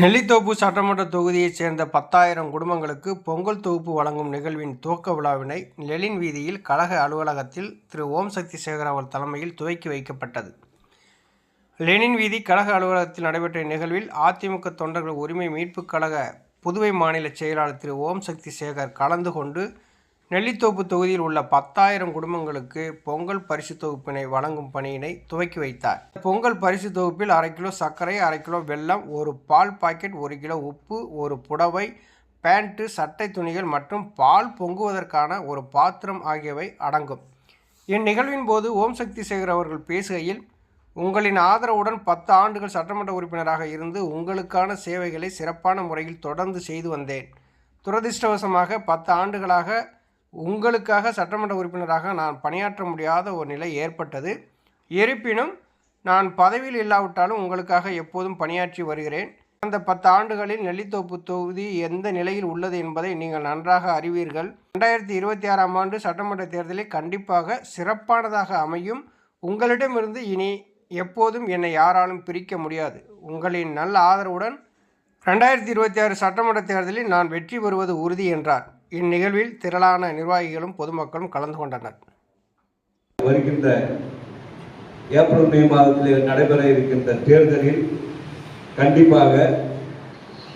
நெல்லித்தோப்பு சட்டமன்ற தொகுதியைச் சேர்ந்த பத்தாயிரம் குடும்பங்களுக்கு பொங்கல் தொகுப்பு வழங்கும் நிகழ்வின் துவக்க விழாவினை லெலின் வீதியில் கழக அலுவலகத்தில் திரு. ஓம் சக்தி சேகர் அவர் தலைமையில் துவக்கி வைக்கப்பட்டது. லெனின் வீதி கழக அலுவலகத்தில் நடைபெற்ற நிகழ்வில் அதிமுக தொண்டர்கள் உரிமை மீட்புக் கழக புதுவை மாநில செயலாளர் திரு. ஓம் சக்தி சேகர் கலந்து கொண்டு நெல்லித்தோப்பு தொகுதியில் உள்ள பத்தாயிரம் குடும்பங்களுக்கு பொங்கல் பரிசு தொகுப்பினை வழங்கும் பணியினை துவக்கி வைத்தார். பொங்கல் பரிசு தொகுப்பில் அரை கிலோ சர்க்கரை அரை கிலோ வெல்லம் ஒரு பால் பாக்கெட் ஒரு கிலோ உப்பு ஒரு புடவை பேண்ட்டு சட்டை துணிகள் மற்றும் பால் பொங்குவதற்கான ஒரு பாத்திரம் ஆகியவை அடங்கும். இந்நிகழ்வின் போது ஓம் சக்தி சேகர் அவர்கள் பேசுகையில் உங்களின் ஆதரவுடன் பத்து ஆண்டுகள் சட்டமன்ற உறுப்பினராக இருந்து உங்களுக்கான சேவைகளை சிறப்பான முறையில் தொடர்ந்து செய்து வந்தேன். துரதிர்ஷ்டவசமாக பத்து ஆண்டுகளாக உங்களுக்காக சட்டமன்ற உறுப்பினராக நான் பணியாற்ற முடியாத ஒரு நிலை ஏற்பட்டது. இருப்பினும் நான் பதவியில் இல்லாவிட்டாலும் உங்களுக்காக எப்போதும் பணியாற்றி வருகிறேன். அந்த பத்து ஆண்டுகளில் நெல்லித்தோப்பு தொகுதி எந்த நிலையில் உள்ளது என்பதை நீங்கள் நன்றாக அறிவீர்கள். ரெண்டாயிரத்தி இருபத்தி ஆறாம் ஆண்டு சட்டமன்ற தேர்தலில் கண்டிப்பாக சிறப்பானதாக அமையும். உங்களிடமிருந்து இனி எப்போதும் என்னை யாராலும் பிரிக்க முடியாது. உங்களின் நல்ல ஆதரவுடன் ரெண்டாயிரத்தி இருபத்தி ஆறு சட்டமன்ற தேர்தலில் நான் வெற்றி பெறுவது உறுதி என்றார். இந்நிகழ்வில் திரளான நிர்வாகிகளும் பொதுமக்களும் கலந்து கொண்டனர். வருகின்ற ஏப்ரல் மே மாதத்தில் நடைபெற இருக்கின்ற தேர்தலில் கண்டிப்பாக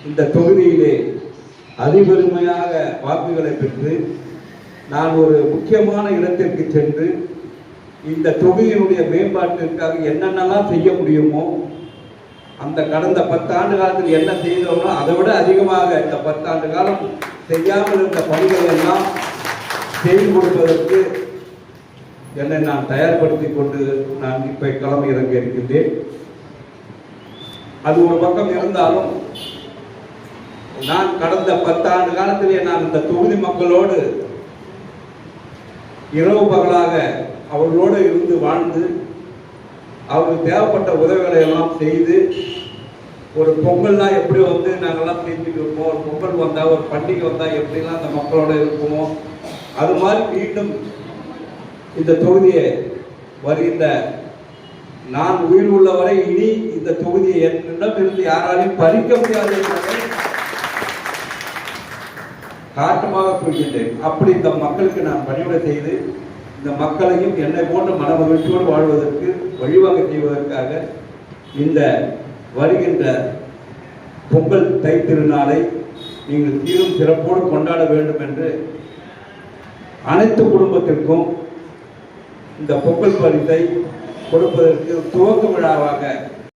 இந்த தொகுதியிலே அதிபெருமையாக வாக்குகளை பெற்று நான் ஒரு முக்கியமான இடத்திற்கு சென்று இந்த தொகுதியினுடைய மேம்பாட்டிற்காக என்னென்னலாம் செய்ய முடியுமோ அந்த கடந்த பத்தாண்டு காலத்தில் என்ன செய்தோம்னா அதை விட அதிகமாக இந்த பத்தாண்டு காலம் செய்யாமல் இருந்த பணிகளை எல்லாம் செய்து கொடுப்பதற்கு என்னை நான் தயார்படுத்தி கொண்டு நான் இப்ப கிளம்பி இறங்க இருக்கின்றேன். அது ஒரு பக்கம் இருந்தாலும் நான் கடந்த பத்தாண்டு காலத்திலே நான் இந்த தொகுதி மக்களோடு இரவு பகலாக அவர்களோடு இருந்து வாழ்ந்து அவருக்கு தேவைப்பட்ட உதவிகளை எல்லாம் செய்து ஒரு பொங்கல்னா எப்படி வந்து நாங்கள்லாம் செஞ்சுட்டு இருப்போம் ஒரு பொங்கல் வந்தால் ஒரு பண்டிகை வந்தால் எப்படிலாம் அந்த மக்களோட இருப்போம் அது மாதிரி மீண்டும் இந்த தொகுதியை வருகின்ற நான் உயிர் உள்ளவரை இனி இந்த தொகுதியை என்னிடம் இருந்து யாராலையும் பறிக்க முடியாது என்பதை காட்டமாக சொல்கின்றேன் அப்படி இந்த மக்களுக்கு நான் பணிவிட செய்து இந்த மக்களையும் என்னை போன்ற மன மகிழ்ச்சியோடு வாழ்வதற்கு வழிவகை செய்வதற்காக இந்த வருகின்ற பொங்கல் தை திருநாளை நீங்கள் தீரும் சிறப்போடு கொண்டாட வேண்டும் என்று அனைத்து குடும்பத்திற்கும் இந்த பொங்கல் பரிசை கொடுப்பதற்கு துவக்க விழாவாக